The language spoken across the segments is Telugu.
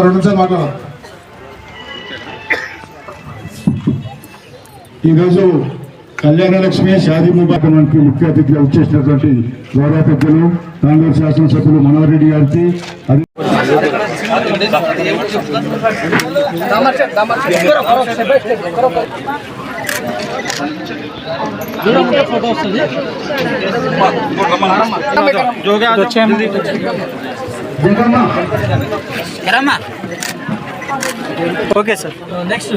రెండు నిమిషాలు మాట్లాడాలి ఈరోజు కళ్యాణలక్ష్మి షాదీ ముబారక్ ముఖ్య అతిథిగా వచ్చేసినటువంటి గౌరవ పెద్దలు కాంగ్రెస్ శాసనసభ్యులు మనోహర్ రెడ్డి గారికి అది జగమ్మ ओके सर నెక్స్ట్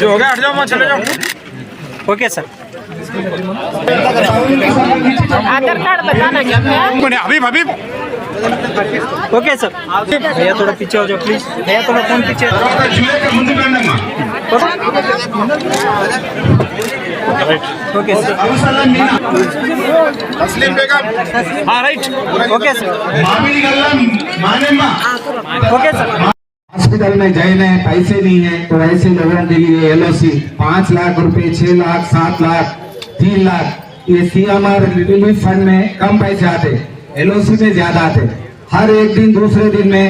जो हो गया हट जाओ चले जाओ ओके सर आधार कार्ड बताना क्या है अभी अभी ओके सर भैया थोड़ा पीछे हो जाओ प्लीज भैया थोड़ा फोन पीछे ओके सर हाँ right okay sir okay sir hospital में जॉइन है पैसे नहीं है तो ऐसे लोगों के लिए एलओसी पाँच लाख रुपए छह लाख सात लाख तीन लाख। ये सीएमआर रिलीफ फंड में कम पैसे आते एलओसी में ज़्यादा आते। हर एक दिन दूसरे दिन में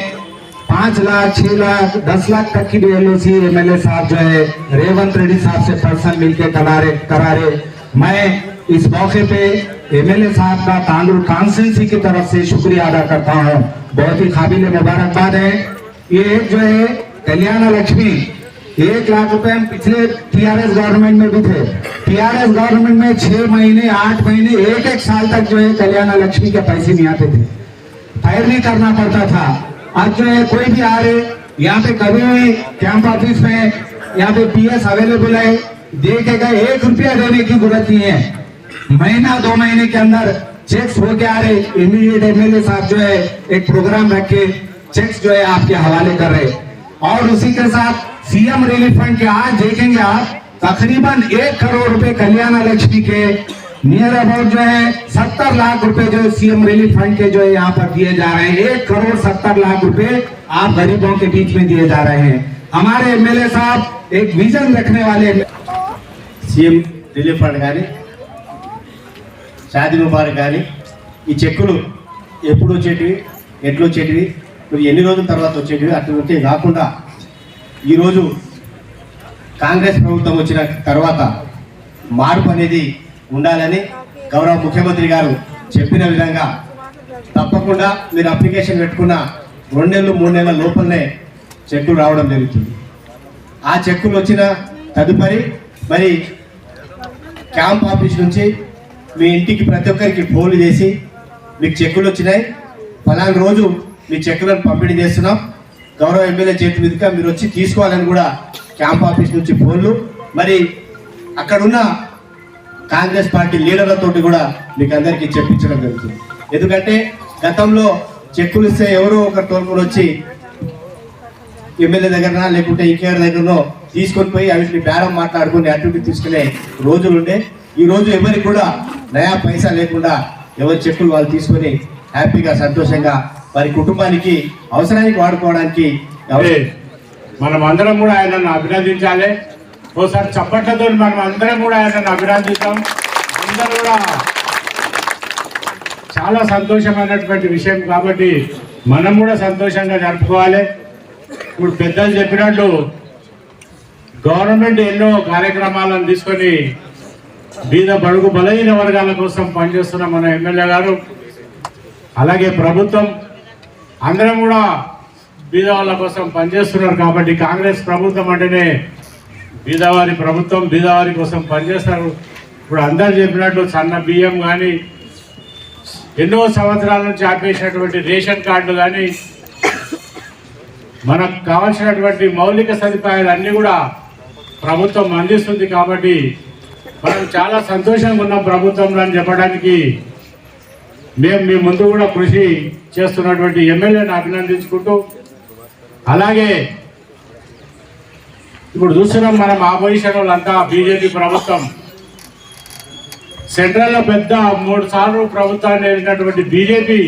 पाँच लाख, छह लाख, दस लाख तक की भी एलओसी एमएलए साहब जो है, रेवंत रेड्डी साहब से पर्सन मिलके करा रहे करा रहे मैं इस मौके पे एमएलए साहब का तांडुल कॉन्स्टेंसी की तरफ़ से शुक्रिया अदा करता हूँ। बहुत ही काबिल मुबारकबाद है। ये जो है, कल्याण लक्ष्मी। एक लाख रुपए हम पिछले टीआरएस गवर्नमेंट में भी थे। टीआरएस गवर्नमेंट में छह महीने, आठ महीने, एक एक साल तक जो है, कल्याण लक्ष्मी के पैसे नहीं आते थे। फायर नहीं करना पड़ता था। आज जो है कोई भी आ रहे यहाँ पे कभी भी कैंप ऑफ़िस में, यहाँ पे पीएस अवेलेबल है, देखे गए एक रुपया देने की ज़रूरत नहीं है। महीना, दो महीने के अंदर चेक्स होके आ रहे इमीडिएट एमएलए साहब जो है, एक प्रोग्राम रख के चेक्स जो है आपके हवाले कर रहे और उसी के साथ सीएम रिलीफ फंड के आज देखेंगे आप, तकरीबन एक करोड़ रुपए कल्याण लक्ष्मी के नियर अबाउट जो है सत्तर लाख रुपए जो सीएम रिलीफ फंड के जो है यहाँ पर दिए जा रहे हैं एक करोड़ सत्तर लाख रुपए आप गरीबों के बीच में दिए जा रहे हैं हमारे एमएलए साहब एक विजन रखने वाले సీఎం రిలీఫ్ ఫండ్ కానీ షాదీ ముబారక్ కానీ ఈ చెక్కులు ఎప్పుడు వచ్చేటివి ఎట్లు వచ్చేటివి మరి ఎన్ని రోజుల తర్వాత వచ్చేటివి అటువంటి కాకుండా ఈరోజు కాంగ్రెస్ ప్రభుత్వం వచ్చిన తర్వాత మార్పు అనేది ఉండాలని గౌరవ ముఖ్యమంత్రి గారు చెప్పిన విధంగా తప్పకుండా మీరు అప్లికేషన్ పెట్టుకున్న రెండు నెలలు మూడు నెలల లోపలనే చెక్కులు రావడం జరుగుతుంది. ఆ చెక్కులు వచ్చిన తదుపరి మరి క్యాంప్ ఆఫీస్ నుంచి మీ ఇంటికి ప్రతి ఒక్కరికి ఫోన్లు చేసి మీకు చెక్కులు వచ్చినాయి. ఫలానా రోజు మీ చెక్కులను పంపిణీ చేస్తున్నాం. గౌరవ ఎమ్మెల్యే చేతి మీదుగా మీరు వచ్చి తీసుకోవాలని కూడా క్యాంప్ ఆఫీస్ నుంచి ఫోన్లు. మరి అక్కడున్న కాంగ్రెస్ పార్టీ లీడర్లతోటి కూడా మీకు అందరికీ చెప్పించడం జరుగుతుంది. ఎందుకంటే గతంలో చెక్కులు ఇస్తే ఎవరో ఒకరు తోలుకొని వచ్చి ఎమ్మెల్యే దగ్గర లేకుంటే ఇంకెవరి దగ్గరనో తీసుకొని పోయి అవిటిని బేరం మాట్లాడుకుని అటువంటి తీసుకునే రోజులు ఉండే. ఈ రోజు ఎవరికి కూడా నయా పైసా లేకుండా ఎవరి చెక్కులు వాళ్ళు తీసుకొని హ్యాపీగా సంతోషంగా వారి కుటుంబానికి అవసరానికి వాడుకోవడానికి మనం అందరం కూడా ఆయనను అభినందించాలి. ఓసారి చప్పట్లతో మనం అందరం కూడా ఆయనను అభినందిద్దాం. అందరూ కూడా చాలా సంతోషమైనటువంటి విషయం కాబట్టి మనం కూడా సంతోషంగా జరుపుకోవాలి. ఇప్పుడు పెద్దలు చెప్పినట్టు గవర్నమెంట్ ఎన్నో కార్యక్రమాలను తీసుకొని బీద బడుగు బలహీన వర్గాల కోసం పనిచేస్తున్న మన ఎమ్మెల్యే గారు అలాగే ప్రభుత్వం అందరం కూడా బీద వాళ్ళ కోసం పనిచేస్తున్నారు కాబట్టి కాంగ్రెస్ ప్రభుత్వం అంటేనే బీదవారి ప్రభుత్వం బీదవారి కోసం పనిచేస్తారు. ఇప్పుడు అందరు చెప్పినట్లు సన్న బియ్యం కానీ ఎన్నో సంవత్సరాల నుంచి ఆపేసినటువంటి రేషన్ కార్డులు కానీ మనకు కావాల్సినటువంటి మౌలిక సదుపాయాలు అన్నీ కూడా ప్రభుత్వం అందిస్తుంది కాబట్టి మనం చాలా సంతోషంగా ఉన్నాం ప్రభుత్వంలో అని చెప్పడానికి. మేము మీ ముందు కూడా కృషి చేస్తున్నటువంటి ఎమ్మెల్యేని అభినందించుకుంటూ అలాగే ఇప్పుడు చూస్తున్నాం మనం ఆపోజిషన్ వాళ్ళంతా బీజేపీ ప్రభుత్వం. సెంట్రల్లో పెద్ద మూడు సార్లు ప్రభుత్వాన్ని వెళ్ళినటువంటి బీజేపీ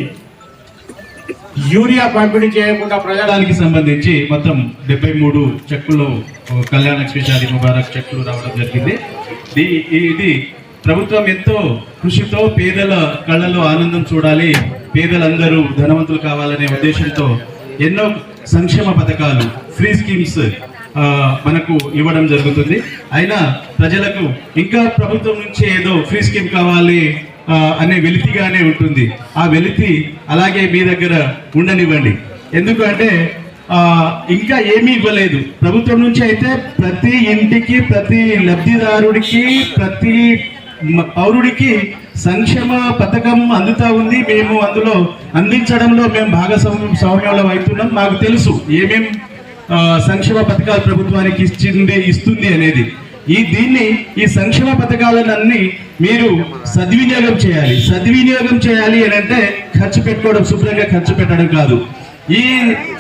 యూరియా పంపిణీ చేయకుండా ప్రజానికి సంబంధించి మొత్తం డెబ్బై మూడు చెక్కులు కళ్యాణ లక్ష్మి ముబారక్ చెక్కులు రావడం జరిగింది. ఇది ఇది ప్రభుత్వం ఎంతో కృషితో పేదల కళ్ళలో ఆనందం చూడాలి పేదలందరూ ధనవంతులు కావాలనే ఉద్దేశంతో ఎన్నో సంక్షేమ పథకాలు ఫ్రీ స్కీమ్స్ మనకు ఇవ్వడం జరుగుతుంది. అయినా ప్రజలకు ఇంకా ప్రభుత్వం నుంచి ఏదో ఫ్రీ స్కీమ్ కావాలి అనే వెలితిగానే ఉంటుంది. ఆ వెలితి అలాగే మీ దగ్గర ఉండనివ్వండి. ఎందుకంటే ఇంకా ఏమీ ఇవ్వలేదు. ప్రభుత్వం నుంచి అయితే ప్రతి ఇంటికి ప్రతి లబ్ధిదారుడికి ప్రతి పౌరుడికి సంక్షేమ పథకం అందుతా ఉంది. మేము అందులో అందించడంలో మేము భాగస్వామ్యం సౌమ్యంలో అవుతున్నాం. మాకు తెలుసు ఏమేం సంక్షేమ పథకాలు ప్రభుత్వానికి ఇచ్చింది ఇస్తుంది అనేది. ఈ దీన్ని ఈ సంక్షేమ పథకాలన్నీ మీరు సద్వినియోగం చేయాలి. సద్వినియోగం చేయాలి అని అంటే ఖర్చు పెట్టుకోవడం శుభ్రంగా ఖర్చు పెట్టడం కాదు. ఈ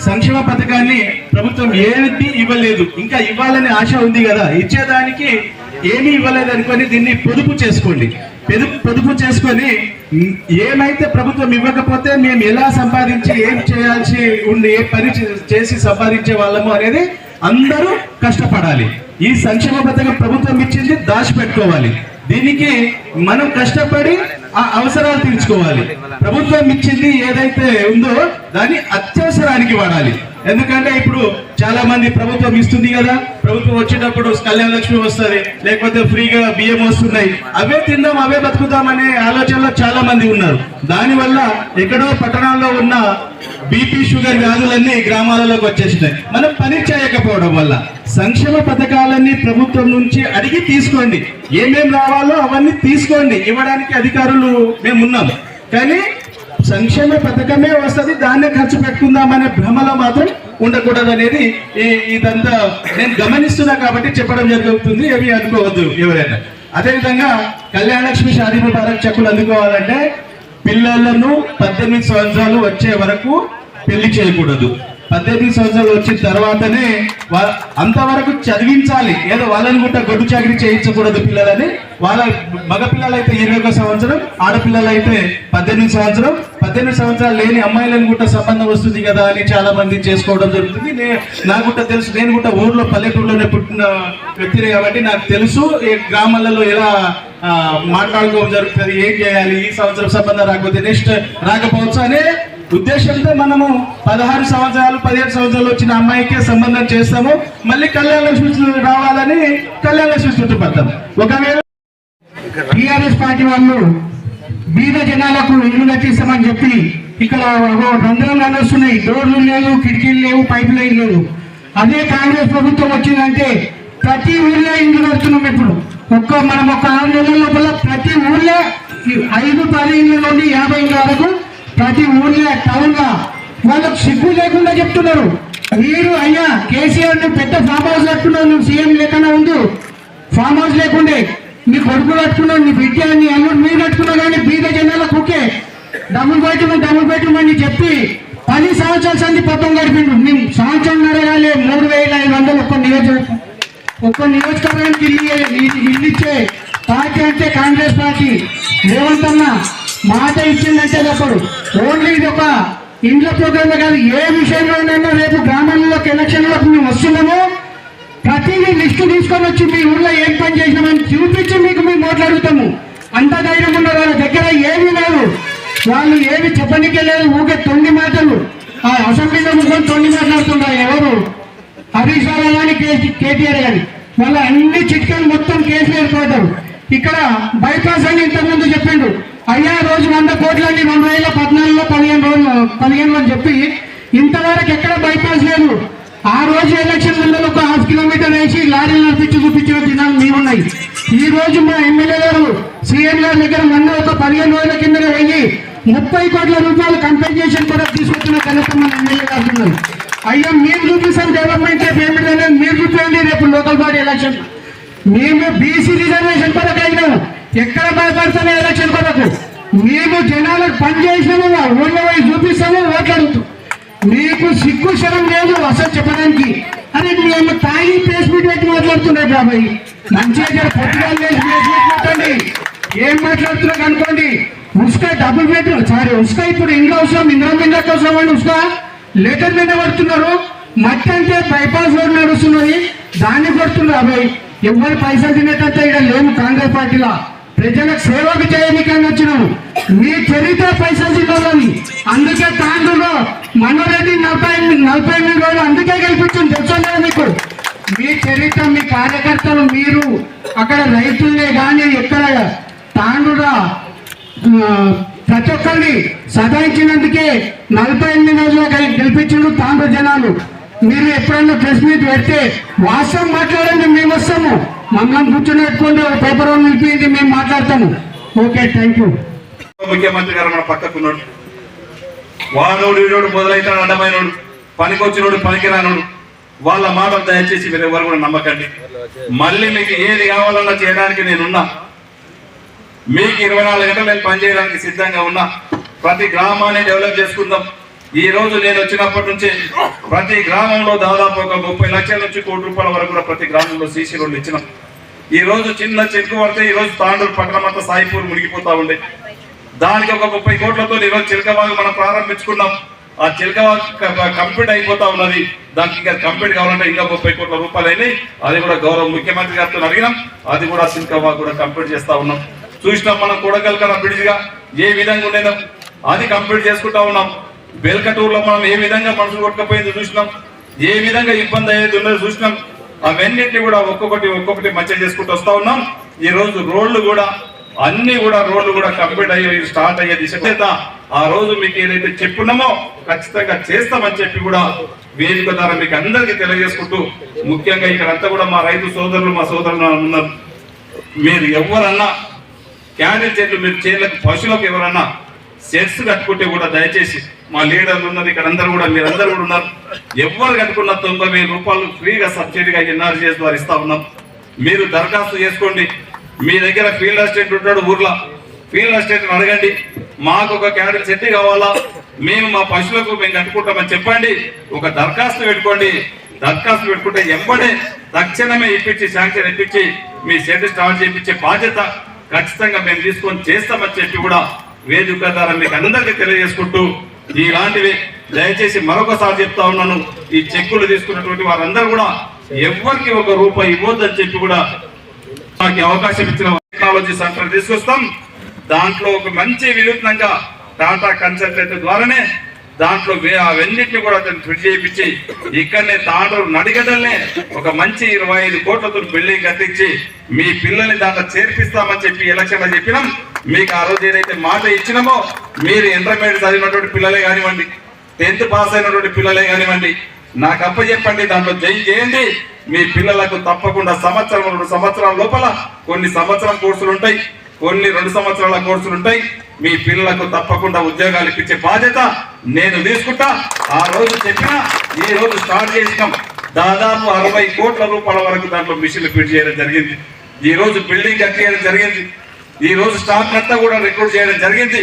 సంక్షేమ పథకాన్ని ప్రభుత్వం ఏది ఇవ్వలేదు. ఇంకా ఇవ్వాలనే ఆశ ఉంది కదా. ఇచ్చేదానికి ఏమీ ఇవ్వలేదు అనుకొని దీన్ని పొదుపు చేసుకోండి. పెదు- పొదుపు చేసుకొని ఏమైతే ప్రభుత్వం ఇవ్వకపోతే మేము ఎలా సంపాదించి ఏం చేయాల్సి ఉండి ఏ పని చే- చేసి సంపాదించే వాళ్ళము అనేది అందరూ కష్టపడాలి. ఈ సంక్షేమ పథకం ప్రభుత్వం ఇచ్చింది దాచిపెట్టుకోవాలి. దీనికి మనం కష్టపడి ఆ అవసరాలు తీర్చుకోవాలి. ప్రభుత్వం ఇచ్చింది ఏదైతే ఉందో దాన్ని అత్యవసరానికి వాడాలి. ఎందుకంటే ఇప్పుడు చాలా మంది ప్రభుత్వం ఇస్తుంది కదా. ప్రభుత్వం వచ్చేటప్పుడు కళ్యాణ లక్ష్మి వస్తుంది లేకపోతే ఫ్రీగా బియ్యం వస్తున్నాయి. అవే తిందాం అవే బతుకుతాం అనే ఆలోచనలో చాలా మంది ఉన్నారు. దానివల్ల ఎక్కడో పట్టణాల్లో ఉన్న బీపీ షుగర్ వ్యాధులన్నీ గ్రామాలలోకి వచ్చేసినాయి. మనం పని చేయకపోవడం వల్ల సంక్షేమ పథకాలన్నీ ప్రభుత్వం నుంచి అడిగి తీసుకోండి. ఏమేం రావాలో అవన్నీ తీసుకోండి. ఇవ్వడానికి అధికారులు మేము ఉన్నాం. కానీ సంక్షేమ పథకమే వస్తుంది దాన్నే ఖర్చు పెట్టుకుందామనే భ్రమలో మాత్రం ఉండకూడదు అనేది ఇదంతా నేను గమనిస్తున్నా కాబట్టి చెప్పడం జరుగుతుంది ఏమి అనుకోవద్దు ఎవరైనా. అదేవిధంగా కళ్యాణలక్ష్మి షాదీ ముబారక్ చెక్కులు అందుకోవాలంటే పిల్లలను పద్దెనిమిది సంవత్సరాలు వచ్చే వరకు పెళ్ళి చేయకూడదు. పద్దెనిమిది సంవత్సరాలు వచ్చిన తర్వాతనే అంతవరకు చదివించాలి. ఏదో వాళ్ళని కూడా గొడ్డు చాకరీ చేయించకూడదు పిల్లలని. వాళ్ళ మగ పిల్లలైతే ఇరవై ఒక సంవత్సరం ఆడపిల్లలైతే పద్దెనిమిది సంవత్సరం. పద్దెనిమిది సంవత్సరాలు లేని అమ్మాయిలను కూడా సంబంధం వస్తుంది కదా అని చాలా మంది చేసుకోవడం జరుగుతుంది. నే- నాకు కూడా తెలుసు నేను కూడా ఊర్లో పల్లెటూరులోనే పుట్టిన వ్యక్తిని కాబట్టి నాకు తెలుసు ఈ గ్రామాలలో ఎలా మాట్లాడుకోవడం జరుగుతుంది ఏం చేయాలి ఈ సంవత్సరం సంబంధం రాకపోతే నెక్స్ట్ రాకపోవచ్చు అనే ఉద్దేశంతో మనము పదహారు సంవత్సరాలు పదిహేడు సంవత్సరాలు వచ్చిన అమ్మాయికే సంబంధం చేస్తాము. మళ్ళీ కళ్యాణ లక్ష్మి రావాలని కళ్యాణ లక్ష్మి చుట్టుపడతాం ఒకవేళ టీఆర్ఎస్ పార్టీ వాళ్ళు బీద జనాలకు ఇల్లు కట్టిస్తామని చెప్పి ఇక్కడ రంధ్రాలు నడుస్తున్నాయి. డోర్లు లేవు కిటికీలు లేవు పైప్ లైన్ లేవు అదే కాంగ్రెస్ ప్రభుత్వం వచ్చిందంటే ప్రతి ఊళ్ళో ఇల్లు కడుతున్నాం ఇప్పుడు. ఒక్క మనం ఒక ఆరు నెలల లోపల ప్రతి ఊళ్ళో ఐదు పది ఇళ్ళ నుండి యాభై ఇళ్ళ వరకు ప్రతి ఊర్లో టౌన్గా వాళ్ళకు సిగ్గు లేకుండా చెప్తున్నారు. మీరు అయ్యా కేసీఆర్ను పెద్ద ఫామ్ హౌస్ కట్టుకున్నావు నువ్వు సీఎం లేకుండా ఉండు ఫామ్ హౌస్ లేకుండే నీ కొడుకు కట్టుకున్నావు నీ బిడ్డ నీ అల్లుడు మీరు కట్టుకున్నావు కానీ బీద జనాలకు okay double bedroom double bedroom అని చెప్పి పది సంవత్సరాల సంది పత్రం గడిపిండు. మేము సంవత్సరం నరగాలి మూడు వేల ఐదు వందలు ఒక్క నియోజకవర్గం ఒక్క నియోజకవర్గానికి ఇల్లు ఇల్లు ఇచ్చే పార్టీ అంటే కాంగ్రెస్ పార్టీ. రేవంత్ మాట ఇచ్చిందంటే తప్పడు. ఓన్లీ ఇది ఒక ఇంట్లో ప్రోగ్రామ్ కాదు ఏ విషయంలోనైనా రేపు గ్రామాల్లోకి ఎలక్షన్లకు మేము వస్తున్నాము. ప్రతిదీ లిస్టు తీసుకొని వచ్చి మీ ఊళ్ళో ఏం పని చేసినామని చూపించి మీకు మేము మాట్లాడుతాము. అంత ధైర్యం ఉన్న వాళ్ళ దగ్గర ఏమీ లేదు. వాళ్ళు ఏమి చెప్పనికే లేదు ఊకే తొండి మాటలు. ఆ అసెంబ్లీలో ముగ్గురు తొండి మాట్లాడుతున్నారు ఎవరు? హరీష్ రావు కానీ కేసీ- కేటీఆర్ కానీ వాళ్ళ అన్ని చిట్కాలు మొత్తం కేసీఆర్ కోటారు ఇక్కడ బైపాస్ అని ఇంతకుముందు చెప్పిండు. అయ్యా రోజు వంద కోట్లని రెండు వేల పద్నాలుగులో పదిహేను రోజులు పదిహేను అని చెప్పి ఇంతవరకు ఎక్కడ బైపాస్ లేదు. ఆ రోజు ఎలక్షన్ ముందర ఒక హాఫ్ కిలోమీటర్ వేసి లారీలు నడిపించి చూపించిన దినాలు మీ ఉన్నాయి ఈ రోజు మా ఎమ్మెల్యే గారు సీఎం గారి దగ్గర మొన్న ఒక పదిహేను రోజుల కింద వెయ్యి ముప్పై కోట్ల రూపాయలు కంపెన్సేషన్ కూడా తీసుకొచ్చిన ఘనత మన ఎమ్మెల్యే గారు అయ్యా మేము చూపిస్తాం డెవలప్మెంట్ పేమెంట్ అనేది మీరు చూపించండి రేపు లోకల్ బాడీ ఎలక్షన్ మేము బీసీ రిజర్వేషన్ పథకం అయినాము ఎక్కడ భయపడతాము ఎలక్షన్ కొరకు? మేము జనాలకు పని చేసినాము ఊళ్ళో పోయి చూపిస్తాము ఓట్లాడుతూ మీకు సిగ్గు శరం లేదు అసలు చెప్పడానికి. అరే మేము తాగి ప్లేస్ మీట్ పెట్టి మాట్లాడుతున్నారు బాబాయ్ మంచిగా జర పెట్టండి ఏం మాట్లాడుతున్నారు అనుకోండి. ఉసుక డబుల్ బెడ్రూమ్ సారీ ఉసుక ఇప్పుడు ఇంట్లో అవసరం ఇంద్రం ఇండ్లకి అవసరం అండి ఉసుక. లెటర్ మీద పడుతున్నారు. మట్టి అంటే బైపాస్ రోడ్ నడుస్తున్నది. దాన్ని కొడుతున్నారు అబ్బాయి ఎవరు పైసలు తినేటంత ఇక్కడ లేము కాంగ్రెస్ పార్టీలో. ప్రజలకు సేవకు చేయడానికి వచ్చినాము. మీ చరిత్ర పైసలు జిల్లాలోని అందుకే తాండూరులో మనోరెడ్డి నలభై ఎనిమిది నలభై ఎనిమిది రోజులు అందుకే గెలిపించింది. తెలుసా మీకు? మీ చరిత్ర మీ కార్యకర్తలు మీరు అక్కడ రైతులే కానీ ఎక్కడ తాండూరా ప్రతి ఒక్కరిని సదాయించినందుకే నలభై ఎనిమిది రోజులు గెలి- గెలిపించిండు తాండ్ర జనాలు. మీరు ఎప్పుడన్నా ప్రెస్ మీట్ పెడితే వాస్తవం మాట్లాడండి మేము వస్తాము. మమ్మల్ని కూర్చొని పెట్టుకోండి ఒక పేపర్ నిలిపింది మేము మాట్లాడతాము. ఓకే థ్యాంక్ యూ ముఖ్యమంత్రి గారు మన పక్కకున్నాడు. వానోడు వీడోడు మొదలైతాడు అడ్డమైనోడు పనికొచ్చినోడు పనికిరానోడు. వాళ్ళ మాటలు దయచేసి మీరు ఎవరు కూడా నమ్మకండి. మళ్ళీ మీకు ఏది కావాలన్నా చేయడానికి నేనున్నా. మీకు ఇరవై నాలుగు గంటలు నేను పనిచేయడానికి సిద్ధంగా ఉన్నా. ప్రతి గ్రామాన్ని డెవలప్ చేసుకుందాం. ఈ రోజు నేను వచ్చినప్పటి నుంచి ప్రతి గ్రామంలో దాదాపు ఒక ముప్పై లక్షల నుంచి కోటి రూపాయల వరకు కూడా ప్రతి గ్రామంలో సీసీ రోడ్లు ఇచ్చినాం. ఈ రోజు చిన్న చెక్కు పడితే ఈ రోజు తాండూరు పట్టణం అంతా సాయిపూర్ మునిగిపోతా ఉండే. దానికి ఒక ముప్పై కోట్లతో ఈరోజు చిలకబాగు మనం ప్రారంభించుకున్నాం. ఆ చిలకబాగు కంప్లీట్ అయిపోతా ఉన్నది. దానికి ఇంకా కంప్లీట్ కావాలంటే ఇంకా ముప్పై కోట్ల రూపాయలు అయినాయి. అది కూడా గౌరవ ముఖ్యమంత్రి గారితో అడిగినాం. అది కూడా చిలకబాగు కూడా కంప్లీట్ చేస్తా ఉన్నాం. చూసినాం మనం కూడగలకన బ్రిడ్జ్గా. ఏ విధంగా ఉండేదాం. అది కంప్లీట్ చేసుకుంటా ఉన్నాం. బెల్కటూరులో మనం ఏ విధంగా మనుషులు కొట్టకపోయింది చూసినాం. ఏ విధంగా ఇబ్బంది అయ్యేది ఉన్నది చూసినాం. అవన్నింటినీ కూడా ఒక్కొక్కటి ఒక్కొక్కటి మంచిగా చేసుకుంటూ వస్తా ఉన్నాం. ఈ రోజు రోడ్లు కూడా అన్ని కూడా రోడ్లు కూడా కంప్లీట్ అయ్యి స్టార్ట్ అయ్యే దిశ చేత ఆ రోజు మీకు ఏదైతే చెప్పున్నామో ఖచ్చితంగా చేస్తామని చెప్పి కూడా వేదిక ద్వారా మీకు అందరికీ తెలియజేసుకుంటూ ముఖ్యంగా ఇక్కడ అంతా కూడా మా రైతు సోదరులు మా సోదరులు ఉన్నారు. మీరు ఎవరన్నా క్యాండిల్ చెట్లు మీరు చేతులకు పశువులకు ఎవరన్నా సెట్స్ కట్టుకుంటే కూడా దయచేసి మా లీడర్లు ఉన్నది ఇక్కడ అందరూ కూడా మీరందరూ కూడా ఉన్నారు. ఎవరు కట్టుకున్న తొంభై వేల రూపాయలు ఫ్రీగా సబ్సిడీగా ఎన్ఆర్జీఎస్ ద్వారా ఇస్తా ఉన్నాం. మీరు దరఖాస్తు చేసుకోండి. మీ దగ్గర ఫీల్డ్ అసిస్టెంట్ ఉంటాడు ఊర్లో. ఫీల్డ్ అసిస్టెంట్ అడగండి. మాకు ఒక క్యాడిల్ సెట్ కావాలా? మేము మా పశువులకు మేము కట్టుకుంటామని చెప్పండి. ఒక దరఖాస్తు పెట్టుకోండి. దరఖాస్తు పెట్టుకుంటే ఎంబడే తక్షణమే ఇప్పించి శాంక్షన్ ఇప్పించి మీ సెట్ స్టార్ట్ చేయించే బాధ్యత ఖచ్చితంగా మేము తీసుకొని చేస్తామని చెప్పి కూడా వేదిక ద్వారా మీకు అందరికీ తెలియజేసుకుంటూ ఇలాంటివి దయచేసి మరొకసారి చెప్తా ఉన్నాను. ఈ చెక్కులు తీసుకున్నటువంటి వారందరూ కూడా ఎవరికి ఒక రూపాయి ఇవ్వద్దని చెప్పి కూడా మాకు అవకాశం ఇచ్చిన టెక్నాలజీ సెంటర్ తీసుకొస్తాం. దాంట్లో ఒక మంచి వినూత్నంగా టాటా కన్సల్టెంట్ ద్వారానే దాంట్లో వే- అవన్నిటిని కూడా అతను ఫిట్ చేయించి ఇక్కడనే తాండ్రు నడిగడల్నే ఒక మంచి ఇరవై ఐదు కోట్లతో బిల్డింగ్ కట్టించి మీ పిల్లల్ని దాంట్లో చేర్పిస్తామని చెప్పి ఎలక్షన్ చెప్పినాం. మీకు ఆ రోజు ఏదైతే మాట ఇచ్చినామో మీరు ఇంటర్మీడియట్ చదివినటువంటి పిల్లలే కానివ్వండి టెన్త్ పాస్ అయినటువంటి పిల్లలే కానివ్వండి నాకు అప్ప చెప్పండి దాంట్లో జై చేయండి. మీ పిల్లలకు తప్పకుండా సంవత్సరం రెండు సంవత్సరాల లోపల కొన్ని సంవత్సరం కోర్సులు ఉంటాయి. కొన్ని రెండు సంవత్సరాల కోర్సులు ఉంటాయి. మీ పిల్లలకు తప్పకుండా ఉద్యోగాలు ఇప్పించే బాధ్యత నేను తీసుకుంటా. ఆ రోజు చెప్పిన ఈ రోజు స్టార్ట్ చేసినాం. దాదాపు అరవై కోట్ల రూపాయల వరకు దాంట్లో మిషన్లు ఫిట్ చేయడం జరిగింది. ఈ రోజు బిల్డింగ్ కట్టేయడం జరిగింది. ఈ రోజు స్టాక్ అంతా కూడా రిక్రూట్ చేయడం జరిగింది.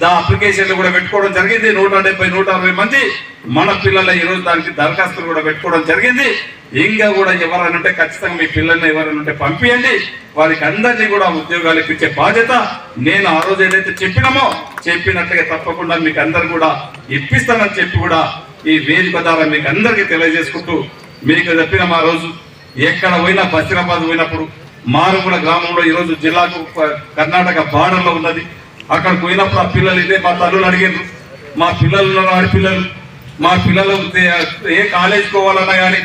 దా అప్లికేషన్లు కూడా పెట్టుకోవడం జరిగింది. నూట డెబ్బై నూట అరవై మంది మన పిల్లల ఈరోజు దానికి దరఖాస్తులు కూడా పెట్టుకోవడం జరిగింది. ఇంకా కూడా ఎవరైనా ఉంటే ఖచ్చితంగా మీ పిల్లల్ని ఎవరైనా ఉంటే పంపించండి వారికి అందరినీ కూడా ఉద్యోగాలు ఇప్పించే బాధ్యత నేను ఆ రోజు ఏదైతే చెప్పినామో చెప్పినట్టుగా తప్పకుండా మీకు అందరు కూడా ఇప్పిస్తానని చెప్పి కూడా ఈ వేదిక ద్వారా మీకు అందరికీ తెలియజేసుకుంటూ మీకు చెప్పిన మా రోజు. ఎక్కడ పోయినా బసిరాబాద్ పోయినప్పుడు మారుమూల గ్రామంలో ఈరోజు జిల్లాకు కర్ణాటక బార్డర్లో ఉన్నది. అక్కడ పోయినప్పుడు ఆ పిల్లలు ఇదే మా తల్లులు అడిగారు మా పిల్లలు ఆడపిల్లలు మా పిల్లలు ఏ- కాలేజ్ పోవాలన్నా కానీ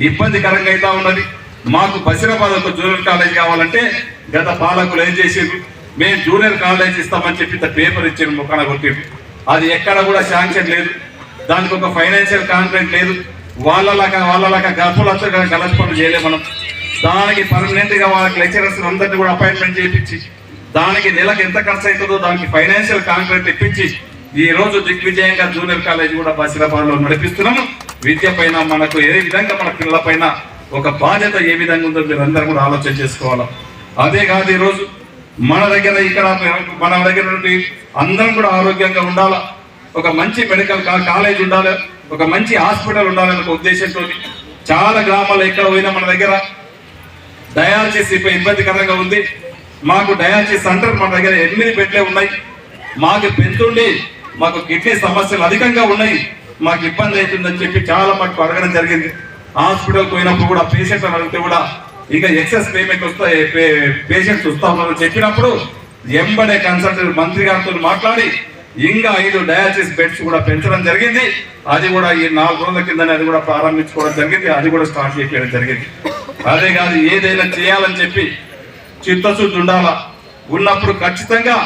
ఇబ్బందికరంగా అయితే ఉన్నది. మాకు బసిరాబాద్ ఒక జూనియర్ కాలేజ్ కావాలంటే గత పాలకులు ఏం చేసారు మేము జూనియర్ కాలేజ్ ఇస్తామని చెప్పి పేపర్ ఇచ్చారు ముఖాన కొట్టిరు అది ఎక్కడ కూడా శాంక్షన్ లేదు. దానికి ఒక ఫైనాన్షియల్ కాంట్రాక్ట్ లేదు. వాళ్ళలాగా వాళ్ళలాగా గర్భులతో గలస్ పనులు చేయలేము మనం. దానికి పర్మనెంట్గా వాళ్ళకి లెక్చరర్స్ అందరినీ కూడా అపాయింట్మెంట్ చేయించి దానికి నెలకు ఎంత ఖర్చు అవుతుందో దానికి ఫైనాన్షియల్ కాంట్రాక్ట్ ఇప్పించి ఈ రోజు దిగ్విజయంగా జూనియర్ కాలేజ్ కూడా బసిరాబాద్లో నడిపిస్తున్నాము. విద్య పైన మనకు ఏ విధంగా మన పిల్లల పైన ఒక బాధ్యత ఏ విధంగా ఉందో మీరు అందరూ కూడా ఆలోచన చేసుకోవాలి. అదే కాదు ఈరోజు రోజు మన దగ్గర ఇక్కడ మన దగ్గర నుండి అందరం కూడా ఆరోగ్యంగా ఉండాలా? ఒక మంచి మెడికల్ కాలేజ్ ఉండాలి ఒక మంచి హాస్పిటల్ ఉండాలనే ఒక ఉద్దేశంతో చాలా గ్రామాలు ఎక్కడ పోయినా మన దగ్గర డయాలసిస్ ఇప్పుడు ఇబ్బందికరంగా ఉంది. మాకు డయాలసిస్ సెంటర్ మన దగ్గర ఎనిమిది బెడ్లే ఉన్నాయి. మాకు పెంతుండి మాకు కిడ్నీ సమస్యలు అధికంగా ఉన్నాయి. మాకు ఇబ్బంది అవుతుందని చెప్పి చాలా మాకు అడగడం జరిగింది. హాస్పిటల్కి పోయినప్పుడు కూడా పేషెంట్ అడిగితే కూడా ఇంకా ఎక్సెస్ పేమెంట్ వస్తాయి పేషెంట్స్ వస్తా ఉన్నారని చెప్పినప్పుడు ఎంబడే కన్సల్టెంట్ మంత్రి గారితో మాట్లాడి ఇంకా ఐదు డయాలసిస్ బెడ్స్ కూడా పెంచడం జరిగింది. అది కూడా ఈ నాలుగు రోజుల కిందనే అది కూడా ప్రారంభించుకోవడం జరిగింది. అది కూడా స్టార్ట్ చేయడం జరిగింది. అదే కాదు ఏదైనా చేయాలని చెప్పి చిత్తశుద్ధి ఉండాలా ఉన్నప్పుడు ఖచ్చితంగా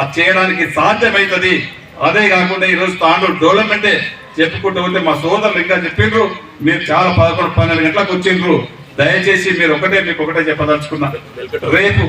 అది చేయడానికి సాధ్యమవుతుంది అదే కాకుండా ఈరోజు తాండూరు డెవలప్మెంటే చెప్పుకుంటూ ఉంటే మా సోదరులు ఇంకా చెప్పిండ్రు మీరు చాలా పదకొండు పన్నెండు గంటలకు వచ్చిండ్రు. దయచేసి మీరు ఒకటే మీకు ఒకటే చెప్పదలుచుకున్నా. రేపు